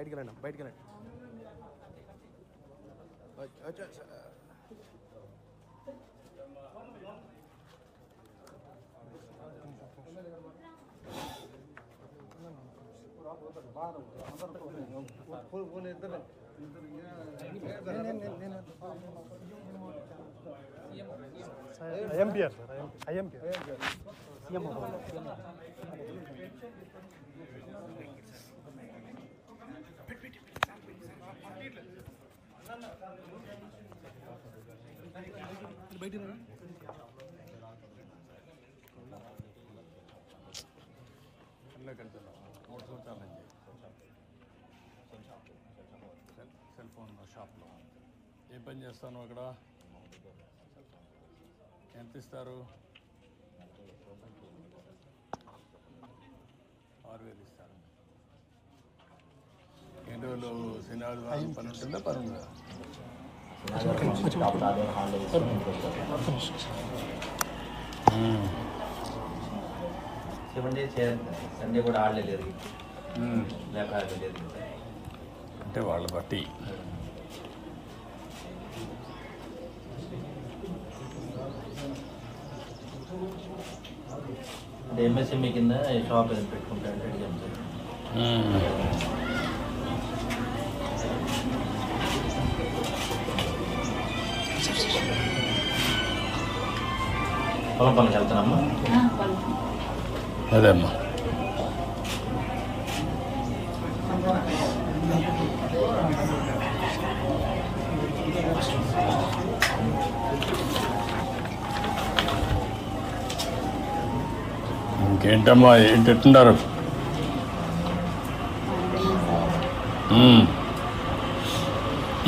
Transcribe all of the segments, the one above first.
బయటికి వెళ్ళండి బయటికి వెళ్ళండి ఐఎంపిఆర్ సార్ ఐఎంపిఆర్. సీఎం నుంచి సెల్ సెల్ ఫోన్ షాప్లో ఏ పని చేస్తాను అక్కడ ఎంత ఇస్తారు ఆరు వేలు ఇస్తారు ఎన్ని రోజులు శనివారం పని ఉంటుందా పని ఉందా సెవెన్ డేస్ సండే కూడా ఆడలేదు లేక ఆడలేదు అంటే వాళ్ళ బట్టి అంటే ఎంఎస్ఎంఈ కింద షాప్ ఏదైనా పెట్టుకుంటా అంటే అడిగాం సార్ పొలం పనికి వెళ్తానమ్మా అదే అమ్మా ఇంకేంటమ్మా ఏంటి ఎట్టున్నారు.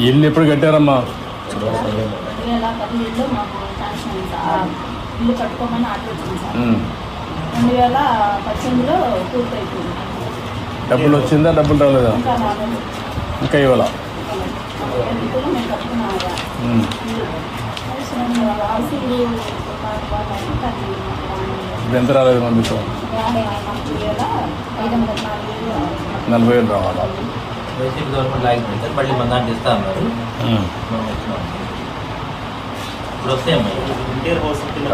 ఇల్లు ఎప్పుడు కట్టారమ్మా? వేల పదిహేడులో మాకు శాంక్షన్ అయింది సార్. ఇల్లు కట్టుకోమని ఆర్డర్ వచ్చింది సార్. రెండు వేల పద్దెనిమిదిలో పూర్తయిపోయింది. డబ్బులు వచ్చిందా డబ్బులు రాలేదా? ఇంకా రాలేదు. ఇంకా ఇవ్వాల? మేము కదా. అది ఇప్పుడు ఎంత రాలేదు మన మీకు? యాభై నాలుగు వేల ఐదు వందల నాలుగు వేలు నలభై వేలు రావాలా? వైసీపీ గవర్నమెంట్ లాగిపోయింది మళ్ళీ మన దాంట్లో ఇస్తా అన్నారు. మ్మ్. మనం వచ్చినాం. ఇప్పుడు వస్తాయమ్మా ఇంటీరియర్ హౌస్ కింద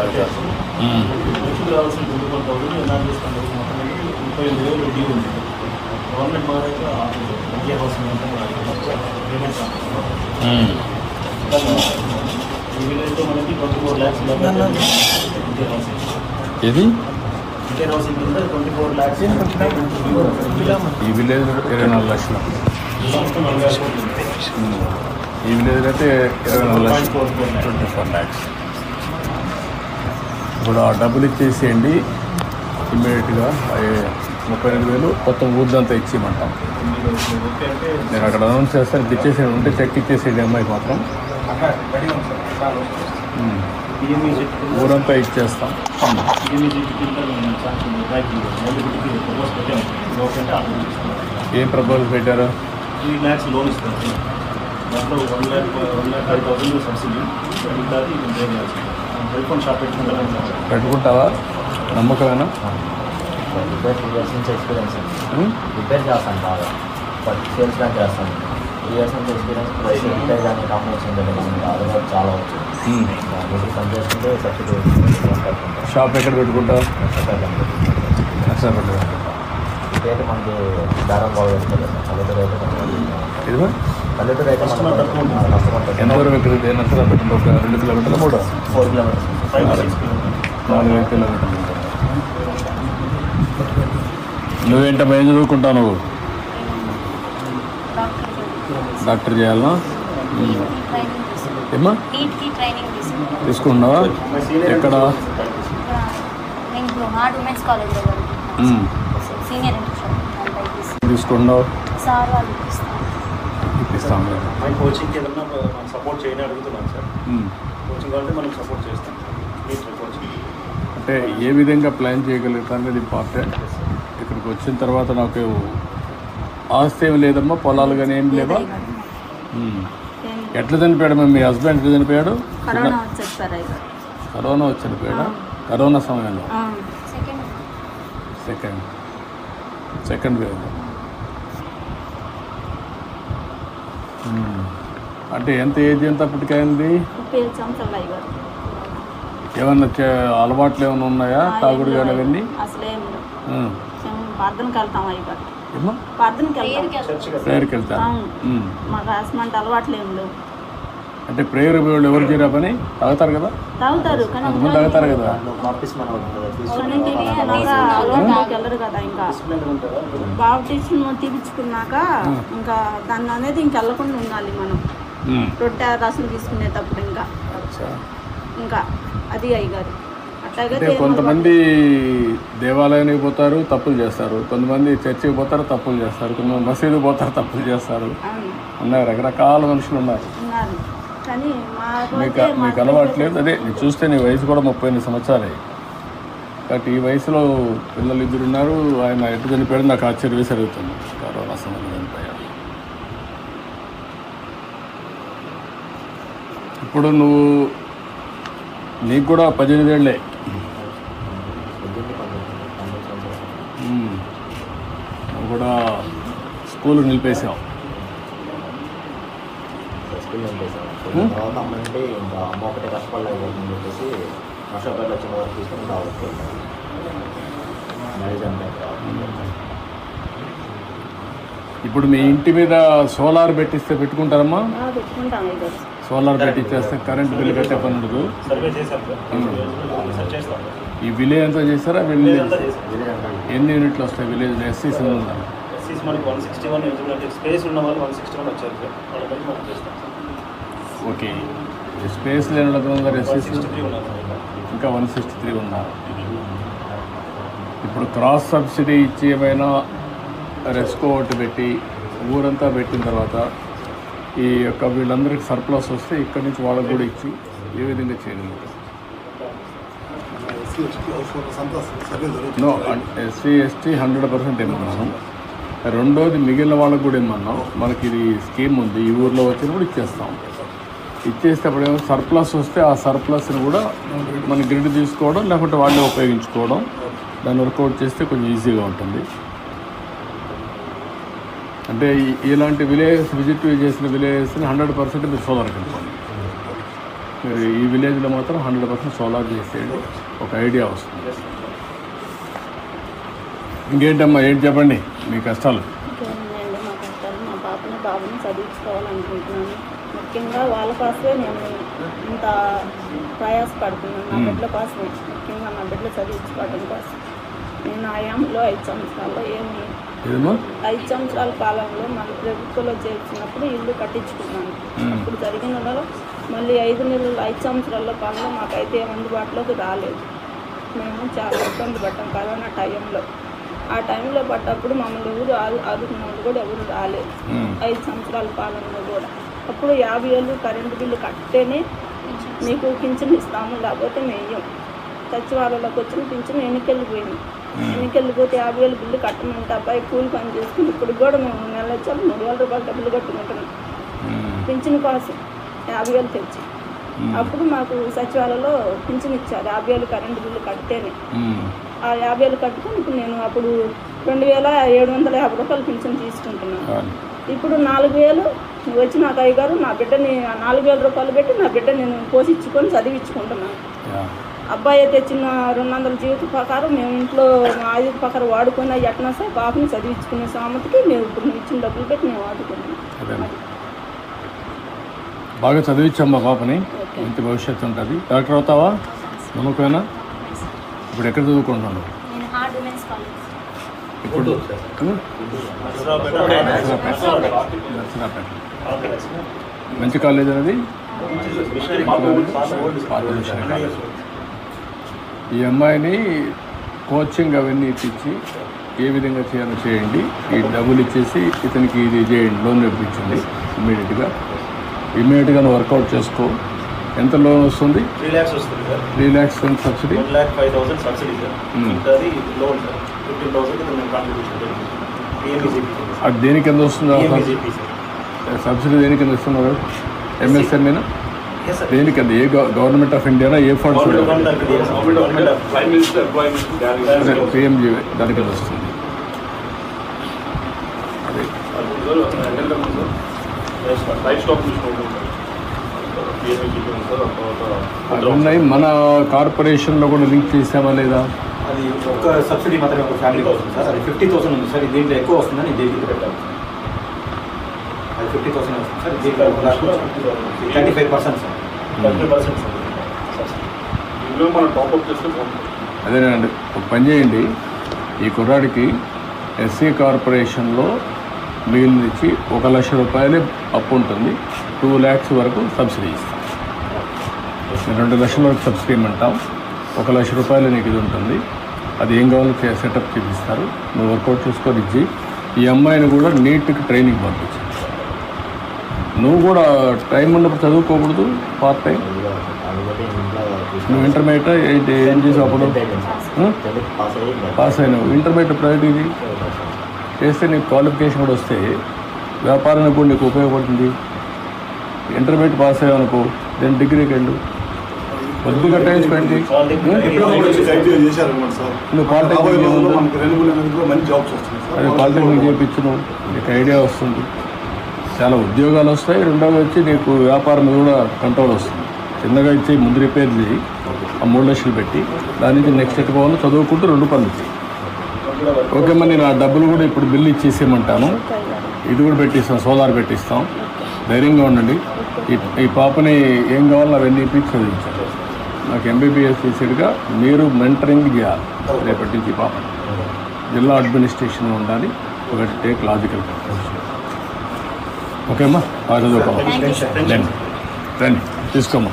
మ్మ్. వచ్చి రావాల్సిన ట్వంటీ వన్ థౌసండ్ ఎలా చేస్తాను మొత్తం అనేది ముప్పై ఎనిమిది వేలు డ్యూ ఉంది. గవర్నమెంట్ మా దగ్గర ఇంటీరియర్ హౌస్ పేమెంట్. ఈ విలేజ్లో మనకి twenty four lakhs interior house ఏది? ఇంటీరియర్ హౌస్ కింద ట్వంటీ ఫోర్ ల్యాక్స్ ఈ విలేజ్ ఇరవై నాలుగు లక్షలు. సంవత్సరం నలభై ఈ విలేజ్ అయితే ఇరవై పాయింట్ లక్షలు. ట్వంటీ ఫోర్ ల్యాక్స్ ఇప్పుడు ఆ డబ్బులు ఇచ్చేసేయండి. ఇమ్మీడియట్గా ముప్పై రెండు వేలు మొత్తం ఊర్దంతా ఇచ్చేయమంటాం. నేను అక్కడ అనౌన్స్ చేస్తాను. ఇప్పుడు ఇచ్చేసేయండి. ఉంటే చెక్ ఇచ్చేసేయండి అమ్మాయికి మాత్రం. ఊరంతా ఇచ్చేస్తాం. ఏం ప్రపోజల్ పెట్టారు? త్రీ ల్యాక్స్ లోన్ ఇస్తారు దాంట్లో one lakh one lakh five thousand subsidy మిగతాది ఇది పే చేయాల్సింది. టెలిఫోన్ షాప్ పెట్టుకుంటారని చెప్పారు. పెట్టుకుంటావా? నమ్మకమేనా? రిపేర్ టూ ఇయర్స్ నుంచి ఎక్స్పీరియన్స్? రిపేర్ చేస్తాను బాగా. బట్ సేల్స్ కానీ చేస్తాను. టూ ఇయర్స్ నుంచి ఎక్స్పీరియన్స్ ప్లస్ రిపేర్ కానీ కాంబినేషన్ అది కూడా చాలా వచ్చు. మ్మ్. దాన్ని పని చేసుకుంటే కట్టుకుంటాం షాప్ ఎక్కడ పెట్టుకుంటావు? నర్సాపేట రిపేర్ మనకి దారం బాగా మనకి ఇదిగో. పల్లెటూరు అయితే Customer తక్కువ ఉంటుంది. మన కస్టమర్ ఒక రెండు కిలోమీటర్లు? మూడు. Four kilometres. Five six kilometres. నాలుగు కిలోమీటర్లు ఉంటుంది. నువ్వేంటమ్మా ఏం చదువుకుంటావు నువ్వు? డాక్టర్ డాక్టర్ చేయాలనా మ్మ్. ట్రైనింగ్ తీసుకున్నాం కోచింగ్కి ఏదన్నా మనం సపోర్ట్ చేయని అడుగుతున్నాను సార్. కోచింగ్ కావాలంటే మనం సపోర్ట్ చేస్తాం. కోచింగ్ అంటే ఏ విధంగా ప్లాన్ చేయగలుగుతాం అనేది ఇంపార్టెంట్ ఇక్కడికి వచ్చిన తర్వాత నాకు ఆస్తి ఏమి లేదమ్మా పొలాలు కానీ ఏం లేవా. ఎట్లా చనిపోయాడు మీ హస్బెండ్ ఎట్లా చనిపోయాడు? కరోనా వచ్చి కరోనా వచ్చి చనిపోయాడా? కరోనా సమయంలో? సెకండ్ సెకండ్ సెకండ్ అంటే ఎంత ఏజ్ ఎంత అప్పటికైంది? ఏమన్నా అలవాట్లు ఏమైనా ఉన్నాయా? తాగుడు కానీ అవన్నీ ప్రార్థనకి వెళ్తాం వెళ్తాం. ప్రేయర్కి. ఉమ్. మాకు అలవాట్లు ఏం లేవు. అంటే ప్రేయర్ వాళ్ళు ఎవరు చేయరా పని? తాగుతారు కదా? తాగుతారు తాగుతారు కదా? బాప్టిజం తీపించుకున్నాక ఇంకా. దాన్ని అనేది ఇంక వెళ్ళకుండా ఉండాలి మనం. రొట్టె రసం తీసుకునేటప్పుడు ఇంకా. అచ్చా. ఇంకా అది అయ్యగారు అట్లాగే అంటే కొంతమంది దేవాలయానికి పోతారు తప్పులు చేస్తారు. కొంతమంది చర్చికి పోతారు తప్పులు చేస్తారు. కొంతమంది మసీదు పోతారు తప్పులు చేస్తారు. ఉన్నారు రకరకాల మనుషులు ఉన్నారు. మాకు మీకు అలవాట్లేదు? అదే నేను చూస్తే నీ వయసు కూడా ముప్పై ఎనిమిది సంవత్సరాలే. కాబట్టి ఈ వయసులో పిల్లలు ఇద్దరు ఉన్నారు ఆయన ఎటు చనిపోయాడు నాకు ఆశ్చర్య జరుగుతుంది కరోనా సమయంలో చనిపోయాడు ఇప్పుడు నువ్వు నీకు కూడా పద్దెనిమిది ఏళ్ళే. నువ్వు కూడా స్కూల్ నిలిపేసావు స్కూల్ నింపేసాను స్కూల్ తర్వాత అమ్మ అంటే ఇంకా అమ్మ ఒకటే కష్టపడలేకపోతుందని చెప్పేసి వచ్చిన వరకు తీసుకొని రావచ్చు. మ్యారేజ్ అంటే ఇప్పుడు మీ ఇంటి మీద సోలార్ పెట్టిస్తే పెట్టుకుంటారమ్మా? సోలార్ పెట్టించేస్తే కరెంట్ బిల్ కట్టే పని ఉండదు. సార్. చేస్తాం. ఈ విలేజ్ అంతా చేస్తారా? విలేజ్ ఎన్ని యూనిట్లు వస్తాయి విలేజ్ ఎస్సీస్ ఉందా? ఎస్సీస్ మనకి వన్ సిక్స్టీ వన్ స్పేస్ ఉన్న వాళ్ళు వన్ సిక్స్టీ వన్ వచ్చారు సార్ వాళ్ళ కలిసి మనం చేస్తాం సార్ ఓకే స్పేస్ లేని వాళ్ళకి సార్. ఇంకా. వన్ సిక్స్టీ త్రీ ఉన్నారు ఇప్పుడు క్రాస్ సబ్సిడీ ఇచ్చి ఏమైనా రెస్కో ఒకటి పెట్టి ఊరంతా పెట్టిన తర్వాత ఈ యొక్క వీళ్ళందరికీ సర్ప్లస్ వస్తే ఇక్కడి నుంచి వాళ్ళకి కూడా ఇచ్చి ఏ విధంగా చేయగలుగుతాం no SC ST hundred percent ఏమన్నాను రెండోది మిగిలిన వాళ్ళకు కూడా ఏమన్నాం మనకి ఇది స్కీమ్ ఉంది. ఈ ఊర్లో వచ్చినప్పుడు ఇచ్చేస్తాం. ఇచ్చేస్తే అప్పుడు ఏమో సర్ప్లస్ వస్తే ఆ సర్ప్లస్ని కూడా మన గ్రిడ్ తీసుకోవడం లేకపోతే వాళ్ళే ఉపయోగించుకోవడం దాన్ని వర్కౌట్ చేస్తే కొంచెం ఈజీగా ఉంటుంది. అంటే ఇలాంటి విలేజెస్ విజిట్ చేసిన విలేజెస్ని హండ్రెడ్ పర్సెంట్ మీరు సోలార్ కనుకోండి మీరు ఈ విలేజ్లో మాత్రం హండ్రెడ్ పర్సెంట్ సోలార్ చేసేయండి. ఒక ఐడియా వస్తుంది. ఇంకేంటమ్మా ఏంటి చెప్పండి? మీ కష్టాలు. మా కష్టాలు. మా పాపని బాబుని చదివించుకోవాలనుకుంటున్నాను. ముఖ్యంగా వాళ్ళ కోసమే నేను ఇంత ప్రయాసపడుతున్నాను నా బిడ్డల కోసమే. ముఖ్యంగా నా బిడ్డలు చదివించుకోవడం కోసం. నేను ఆయాంలో ఐదు సంవత్సరాల్లో ఏమి ఐదు సంవత్సరాల కాలంలో మన ప్రభుత్వంలో చేర్చినప్పుడు ఇల్లు కట్టించుకున్నాను. అప్పుడు జరిగిన మళ్ళీ ఐదు నెలలు ఐదు సంవత్సరాల పనులు మాకైతే అందుబాటులోకి రాలేదు. మేము చాలా ఇబ్బంది పడ్డాం కరోనా టైంలో. ఆ టైంలో పడ్డప్పుడు మమ్మల్ని ఎవరు ఆదు ఆదుకున్న వాళ్ళు కూడా ఎవరు రాలేదు. ఐదు సంవత్సరాల పాలనలో కూడా. అప్పుడు యాభై ఏళ్ళు కరెంటు బిల్లు కట్టేనే మీకు పింఛన్ ఇస్తాము లేకపోతే మేయం. సచివాలయంలోకి వచ్చిన పింఛన్ ఎన్నికెళ్ళిపోయింది. ఎన్నికెళ్ళిపోతే యాభై వేలు బిల్లు కట్టమంటే అబ్బాయి కూలి పని చేసుకుని ఇప్పుడు కూడా మేము నెల వచ్చాము మూడు వేల రూపాయలు డబ్బులు కట్టుకుంటున్నాం. పింఛన్ కోసం యాభై వేలు తెచ్చి. అప్పుడు మాకు సచివాలయంలో పింఛన్ ఇచ్చారు యాభై వేలు కరెంటు బిల్లు కడితేనే. ఆ యాభై వేలు కట్టుకుని ఇప్పుడు నేను అప్పుడు రెండు వేల ఏడు వందల యాభై రూపాయలు పింఛన్ తీసుకుంటున్నాను. ఇప్పుడు నాలుగు వేలు వచ్చి నాకు అయ్యగారు నా బిడ్డని నాలుగు వేల రూపాయలు పెట్టి నా బిడ్డ నేను పోషించుకొని చదివించుకుంటున్నాను. అబ్బాయి తెచ్చిన రెండు వందల జీవిత ప్రకారం మేము ఇంట్లో మా ఆయుధ ప్రకారం వాడుకొని అవి ఎట్లా సార్ పాపని చదివించుకునే సామతికి మేము ఇప్పుడు ఇచ్చిన డబ్బులు పెట్టి మేము వాడుకున్నాం బాగా చదివించమ్మా పాపని మంచి భవిష్యత్తు ఉంటుంది. డాక్టర్ అవుతావా? నమ్మకమేనా? ఇప్పుడు ఎక్కడ చదువుకుంటున్నాను నేను హార్డ్ ఉమెన్స్ కాలేజ్ ఇప్పుడు. మంచి కాలేజ్ అనేది. ఈ అమ్మాయిని కోచింగ్ అవన్నీ ఇప్పించి ఏ విధంగా చేయాలో చేయండి. ఈ డబ్బులు ఇచ్చేసి ఇతనికి ఇది చేయండి. లోన్ ఇప్పించండి ఇమ్మీడియట్గా. ఇమ్మీడియట్గా వర్కౌట్ చేసుకో. ఎంత లోన్ వస్తుంది? త్రీ ల్యాక్స్ వస్తుంది sir. Three lakhs subsidy? One lakh five thousand subsidy sir. Loan sir. Fifteen thousand మేము కాంట్రిబ్యూషన్ పిఎంఈజీపీ అది దేని కింద వస్తుంది? సార్. సబ్సిడీ దేని కింద ఇస్తున్నారు ఎంఎస్ఎంఏనా ఎస్ సార్ దేని కింద? ఏ గవర్నమెంట్ ఆఫ్ ఇండియానా ఏ funds government of India government of prime minister employment guarantee PMG దాని కింద వస్తుంది. ఉన్నాయి. మన కార్పొరేషన్లో కూడా లింక్ చేసామా లేదా? అది ఒక్క సబ్సిడీ మాత్రమే ఒక ఫ్యామిలీకి వస్తుంది సార్. అది ఫిఫ్టీ థౌసండ్ ఉంది సార్. దీంట్లో ఎక్కువ వస్తుందని దీనికి పెట్టాలి అది ఫిఫ్టీ థౌసండ్ వస్తుంది సార్. దీంట్లో thirty five percent sir. Thirty percent మనం టాప్అప్ చేస్తే అదేనండి ఒక పని చేయండి. ఈ కుర్రాడికి ఎస్సీ కార్పొరేషన్లో మిగిలినిచ్చి ఒక లక్ష రూపాయలు అప్పు ఉంటుంది. టూ ల్యాక్స్ వరకు సబ్సిడీ ఇస్తాం. రెండు లక్షల వరకు సబ్సిడీ ఇమ్మంటాం. ఒక లక్ష రూపాయలు నీకు ఇది ఉంటుంది. అది ఏం కావాలో సెటప్ చేపిస్తారు. నువ్వు వర్కౌట్ చేసుకొని ఇచ్చి ఈ అమ్మాయిని కూడా నీట్కి ట్రైనింగ్ పంపించు. నువ్వు కూడా టైం ఉన్నప్పుడు చదువుకోకూడదు పార్ట్ టైం నువ్వు ఇంటర్మీడియట్ ఏంటి ఏం చేసావు అప్పుడు? పాస్ అయినావు. ఇంటర్మీడియట్ ప్రైవేట్ ఇది. చేస్తే నీకు క్వాలిఫికేషన్ కూడా వస్తే వ్యాపారానికి కూడా నీకు ఉపయోగపడుతుంది. ఇంటర్మీడియట్ పాస్ అయ్యావు అనుకో దెన్ డిగ్రీకి వెళ్ళు. కొద్దిగా టైం స్పెండ్ చేయి నువ్వు పాలిటెక్నిక్ పాలిటెక్నిక్ నీకు ఐడియా వస్తుంది. చాలా ఉద్యోగాలు వస్తాయి రెండోది వచ్చి నీకు వ్యాపారం మీద కూడా కంట్రోల్ వస్తుంది. చిన్నగా ఇచ్చి ముందు రిపేర్ చేయి ఆ మూడు లక్షలు పెట్టి దాని నుంచి నెక్స్ట్ ఎట్టుకోవాలో చదువుకుంటూ రెండు పనులు ఓకే మరి నేను ఆ డబ్బులు కూడా ఇప్పుడు బిల్లు ఇచ్చేసేయమంటాను. ఇది కూడా పెట్టిస్తాం సోలార్ పెట్టిస్తాం. ధైర్యంగా ఉండండి. ఈ ఈ పాపని ఏం కావాలో అవన్నీ ఇప్పించి చదివించాలి. నాకు ఎంబీబీఎస్ చేసేట్టుగా మీరు మెంటరింగ్ చేయాలి. రేపటి నుంచి ఈ పాపని జిల్లా అడ్మినిస్ట్రేషన్ ఉండాలి ఒకటి టేక్ లాజికల్ ఓకే అమ్మా బాగా చదువుకోమ్మా రండి రండి తీసుకోమ్మా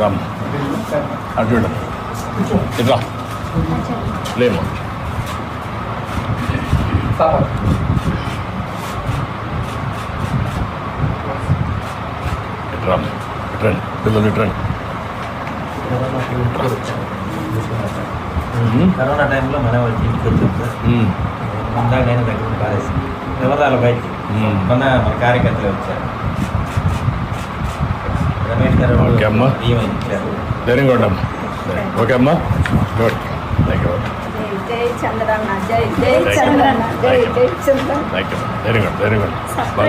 రామ్ అటు చూడు ఇట్రా లేమా ఇట్రండి. పిల్లలు ఇట్రండి. కరోనా టైంలో మన వచ్చి ఇంటికి వచ్చాం సార్. ముందాక నేను దగ్గర బయటికి. మొన్న మన కార్యకర్తలు వచ్చారు. రమేష్ గారు ఓకే అమ్మా. ధైర్యంగా ఉండమ్మా ఓకే అమ్మా. గుడ్. థ్యాంక్ యూ జై చంద్రన్న జై జై చంద్రన్న జై జై Chandranna. Thank you very good very good బాగా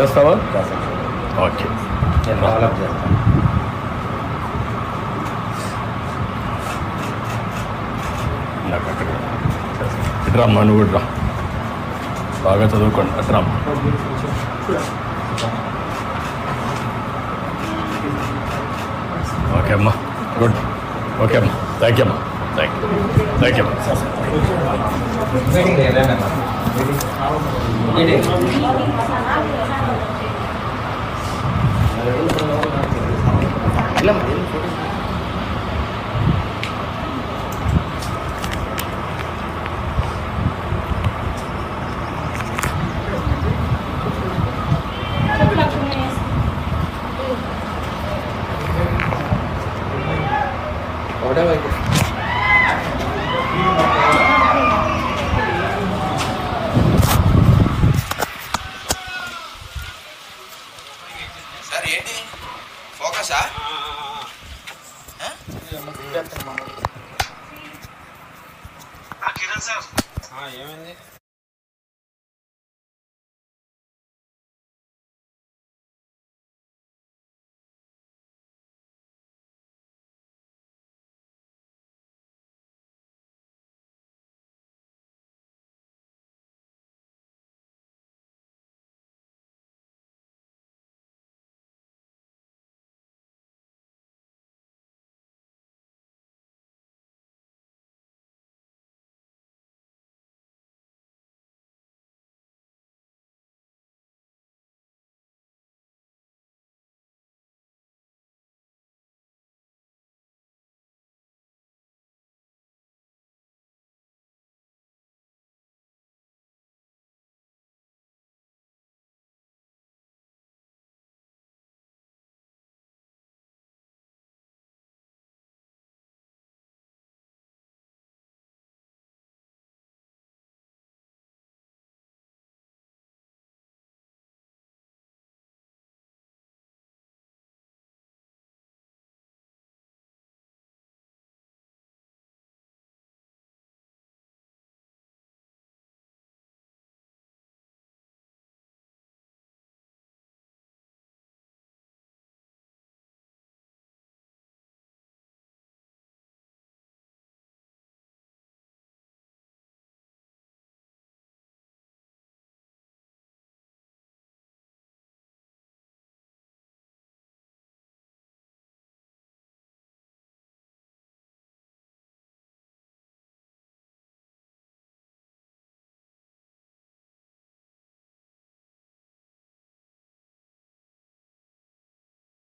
చేస్తావా? ఓకే. నేను డెవలప్ చేస్తాను నాకు అక్కడ ఇట్రా అమ్మా నువ్వు ఇట్రా బాగా చదువుకోండి. అట్రా అమ్మా. ఓకే అమ్మా. గుడ్. ఓకే అమ్మా. థ్యాంక్ యూ అమ్మా. థ్యాంక్ యూ థ్యాంక్ యూ అమ్మా. Alam,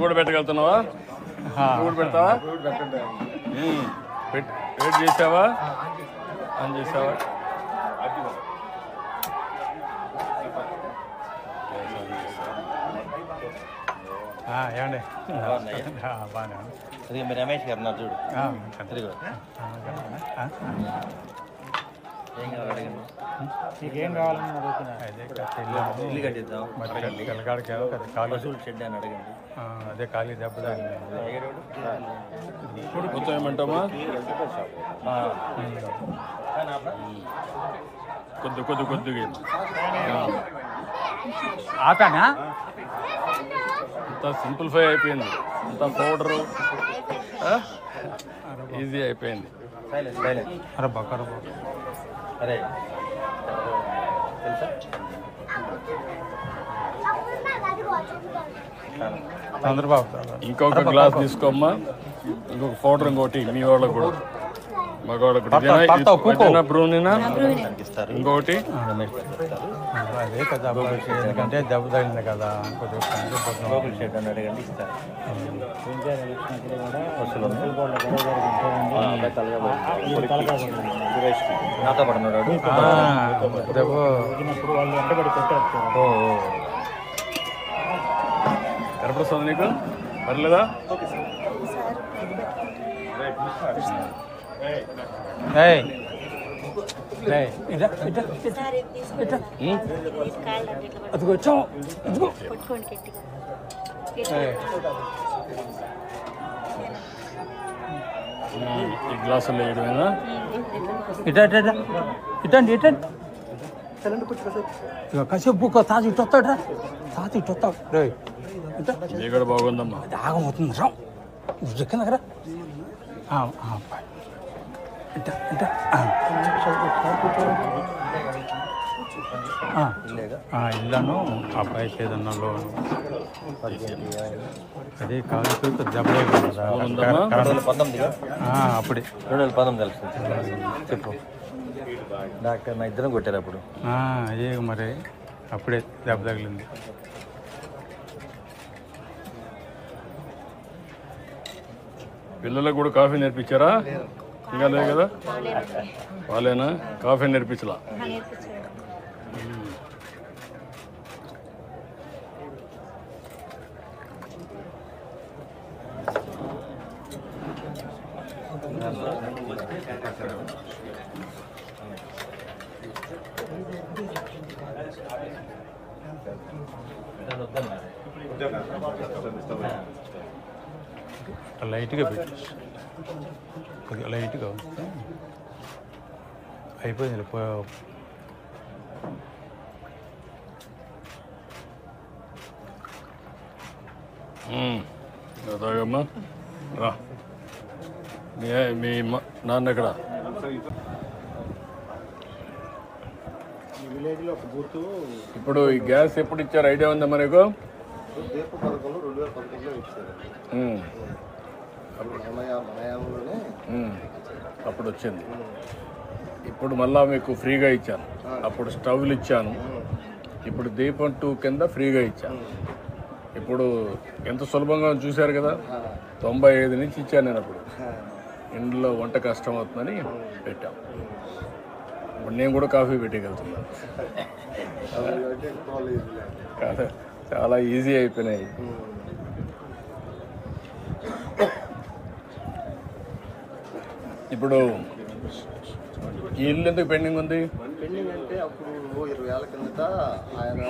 నువ్వు కూడా పెట్టగలుగుతున్నావా? నువ్వు కూడా పెడతావా? వెయిట్ చేసావా? ఆన్ చేసావా? ఏమండి? బాగున్నాయి? బాగానే ఉంది. అది మీ రమేష్ గారు ఉన్నారు చూడు. అడగండి? నీకేం కావాలని అడుగుతున్నా అదే కట్టిద్దాం. పశువుల షెడ్ అని అడగండి. అదే ఖాళీ దెబ్బ ఏమంటామా. కొద్ది కొద్ది కొద్దిగా ఆపానా? అంతా సింప్లిఫై అయిపోయింది. అంతా పౌడరు. ఈజీ అయిపోయింది. అరే బక్కర అరే. తెలుసా? చంద్రబాబు ఇంకొక గ్లాస్ తీసుకోమ్మా. ఇంకొక పౌడర్ ఇంకోటి మీ వాళ్ళకు కూడా. మగవాళ్ళకు కూడా. బ్రూనినా? ఇస్తారు అదే కదా ఎందుకంటే దెబ్బ తగిలింది కదా. గోకుల్ షెడ్ అని అడగండి ఇస్తారు పశువులు ఉన్నాయి. ఆ, అబ్బాయి తలగా పడింది. సురేష్కి. నాతో పడున్నాడు వాడు. ఆ, దెబ్బ ఓ ఓ. కనపడుతుంది నీకు? పర్లేదా. అదిగో వచ్చాం ఇదిగో ఈ గ్లాసులో వేయడమేనా ఇటా ఇటా ఇటా. ఇటండి ఇటండి. కాసేపు తాత ఇటు వస్తాడు తాత ఇటు వస్తాడు రే బాగుందమ్మా. అది ఆగమవుతుంది రా. నువ్వు కింద కదా ఇటా ఇటా ఆ, ఇల్లేగా ఆ, ఇల్లును అబ్బాయికి ఏదన్నా లోన్ అది కాదు దెబ్బలే కదా? అప్పుడే. రెండు వేల పంతొమ్మిది ఎలక్షన్ చెప్పు. డాక్టర్ నా ఇద్దరం కొట్టారు అప్పుడు. ఆ, అదే మరి. అప్పుడే దెబ్బ తగిలింది. పిల్లలకు కూడా కాఫీ నేర్పించారా? ఇంకా లేదు కదా? వాళ్ళేనా? కాఫీ నేర్పించలా లైట్గా పెట్టి కొద్దిగా లైట్గా ఉంచితే అయిపోయింది. తాగమ్మా రా మీ నాన్న ఎక్కడ విలేజ్లో ఒక బూత్ ఇప్పుడు ఈ గ్యాస్ ఎప్పుడు ఇచ్చారు? ఐడియా ఉందా మనకు. అప్పుడు వచ్చింది. ఇప్పుడు మళ్ళా మీకు ఫ్రీగా ఇచ్చాను. అప్పుడు స్టవ్లు ఇచ్చాను. ఇప్పుడు దీపం టూ కింద ఫ్రీగా ఇచ్చాను. ఇప్పుడు ఎంత సులభంగా చూశారు కదా? తొంభై ఐదు నుంచి ఇచ్చాను నేను అప్పుడు. ఇంట్లో వంట కష్టం అవుతుందని పెట్టాం. ఇప్పుడు నేను కూడా కాఫీ పెట్టగలుగుతున్నాను. కాదు చాలా ఈజీ అయిపోయినాయి. ఇప్పుడు ఈ ఇల్లు ఎందుకు పెండింగ్ ఉంది? పెళ్ళింగ్ అంటే అప్పుడు ఇరవై ఏళ్ళ కిందట ఆయన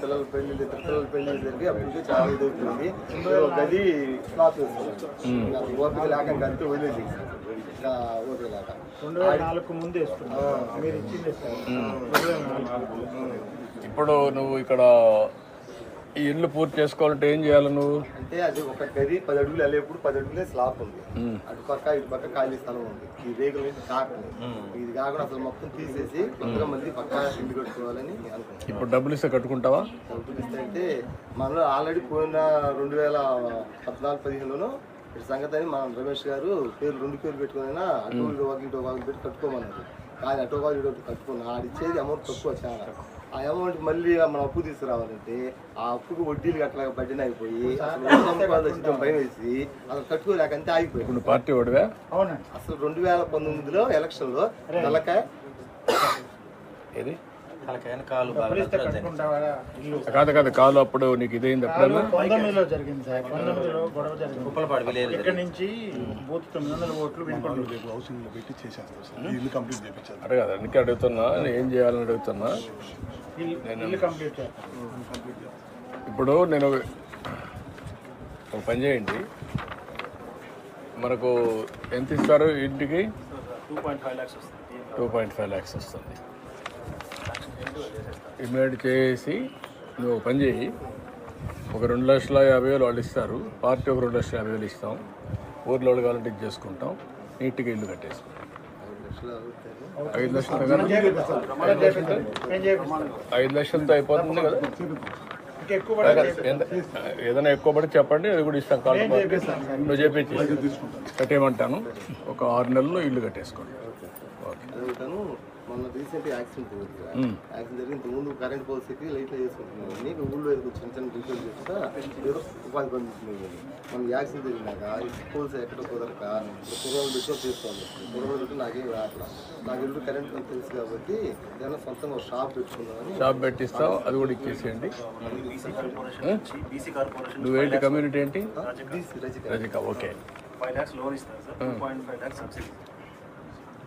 పిల్లల పెళ్ళి ఇద్దరు పిల్లల పెళ్ళి జరిగి అప్పటికి చాలా ఇది అవుతుంది ఒక గది అది ఓపిక లేక అంతే వదిలేసి ఇంకా ఓపిక లేక. రెండు వేల నాలుగు ముందు మీరు ఇచ్చింది ఇప్పుడు నువ్వు ఇక్కడ ఈ ఇల్లు పూర్తి చేసుకోవాలంటే ఏం చేయాలి నువ్వు? అంటే అది ఒక గది పది అడుగులు వెళ్ళేప్పుడు పది అడుగులే స్లాప్ ఉంది. అటు పక్క ఇటు పక్క ఖాళీ స్థలం ఉంది. ఈ రేగులు కాకుండా ఇది కాకుండా అసలు మొత్తం తీసేసి కొత్తగా మళ్ళీ పక్క ఇంటి కట్టుకోవాలని అనుకుంటున్నాం. ఇప్పుడు డబ్బులు ఇస్తే కట్టుకుంటావా? డబ్బులు ఇస్తే అంటే మనలో ఆల్రెడీ పోయిన రెండు వేల పద్నాలుగు పదిహేనులో ఇటు సంగతి అని మన రమేష్ గారు పేరు రెండు పేర్లు పెట్టుకుని అటు ఇటు ఒక ఇటు ఒక పెట్టి కట్టుకోమన్నారు. కానీ అటు ఒక ఇటు కట్టుకున్నా ఆడు ఇచ్చేది అమౌంట్ తక్కువ చాలా. ఆ అమౌంట్ మళ్ళీ మనం అప్పు తీసుకురావాలంటే ఆ అప్పుకు వడ్డీలు అట్లా బడ్డీని అయిపోయి అసలు భయం వేసి అసలు కట్టుకోలేక అంతే ఆగిపోయి. ఇప్పుడు నువ్వు పార్టీ ఓడివా? అవునండి. అసలు రెండు వేల పంతొమ్మిదిలో ఎలక్షన్లో నల్లకాయ ఏది? కాదు కాదు కాలు అప్పుడు నీకు ఇదైంది పంతొమ్మిదిలో జరిగింది సార్. పంతొమ్మిదిలో గొడవ జరిగింది. కుప్పలపాడు విలేజ్ ఇక్కడ నుంచి బూత్ తొమ్మిది వందల ఓట్లు వినుకోండి రేపు హౌసింగ్లో పెట్టి చేశాను సార్. ఇల్లు కంప్లీట్ చేయించాను అడగదు అందుకే అడుగుతున్నా నేను ఏం చేయాలని అడుగుతున్నా? ఇల్లు కంప్లీట్ చేస్తాను ఇప్పుడు నేను ఒక పని చేయండి. మనకు ఎంత ఇస్తారు ఇంటికి? టూ పాయింట్ ఫైవ్ ల్యాక్స్ వస్తుంది. టూ పాయింట్ ఫైవ్ ల్యాక్స్ వస్తుంది. ఇమ్మీడియట్ చేసి నువ్వు పని చేయి. ఒక రెండు లక్షల యాభై వేలు వాళ్ళు ఇస్తారు. పార్టీ ఒక రెండు లక్షల యాభై వేలు ఇస్తాం. ఊర్లో వాళ్ళు కావాలంటే ఇది చేసుకుంటాం. నీట్గా ఇల్లు కట్టేసుకుంటాం ఐదు లక్షలతో ఐదు లక్షలతో అయిపోతుంది కదా? ఏదైనా ఎక్కువ పడి చెప్పండి అది కూడా ఇస్తాం. కాల్ నువ్వు చెప్పేసి కట్టేయమంటాను. ఒక ఆరు నెలల్లో ఇల్లు కట్టేసుకోండి. ఓకే. మొన్న రీసెంట్ యాక్సిడెంట్ జరిగింది. యాక్సిడెంట్ జరిగి ఇంత ముందు కరెంట్ పోల్స్కి లైట్లో వేసుకుంటున్నాను నీకు ఊళ్ళో ఏదో చిన్న చిన్న రిపేర్ చేస్తా ఏదో ఉపాధి పొందుతుంది మన యాక్సిడెంట్ జరిగినాక పోల్స్ ఎక్కడ కుదరక కుర్రోలు పెట్టుకొని చేసుకోవాలి కుర్రోలు పెట్టి నాకేం రావట్లా. నాకు ఇల్లు కరెంట్ తెలుసు కాబట్టి ఏదైనా సొంతంగా ఒక షాప్ పెట్టుకుందామని షాప్ పెట్టిస్తాం అది కూడా ఇచ్చేసేయండి. బీసీ కార్పొరేషన్ నువ్వేంటి కమ్యూనిటీ ఏంటి? రజిక. ఓకే. ఫైవ్ ల్యాక్స్ లోన్ ఇస్తారు sir. Two point five lakhs subsidy.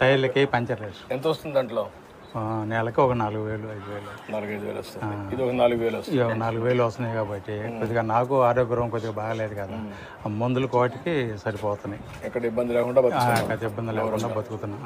టైర్లకి puncture వేసి ఎంత వస్తుంది దాంట్లో? నెలకి ఒక నాలుగు వేలు ఐదు వేలు. నాలుగైదు వేలు వస్తుంది. ఇది ఒక నాలుగు వేలు వస్తుంది. నాలుగు వేలు వస్తున్నాయి కాబట్టి కొద్దిగా నాకు ఆరోగ్యం కొద్దిగా బాగాలేదు కదా. మందులు కోటికి సరిపోతున్నాయి. ఎక్కడ ఇబ్బంది లేకుండా ఇబ్బంది లేకుండా బతుకుతున్నాం.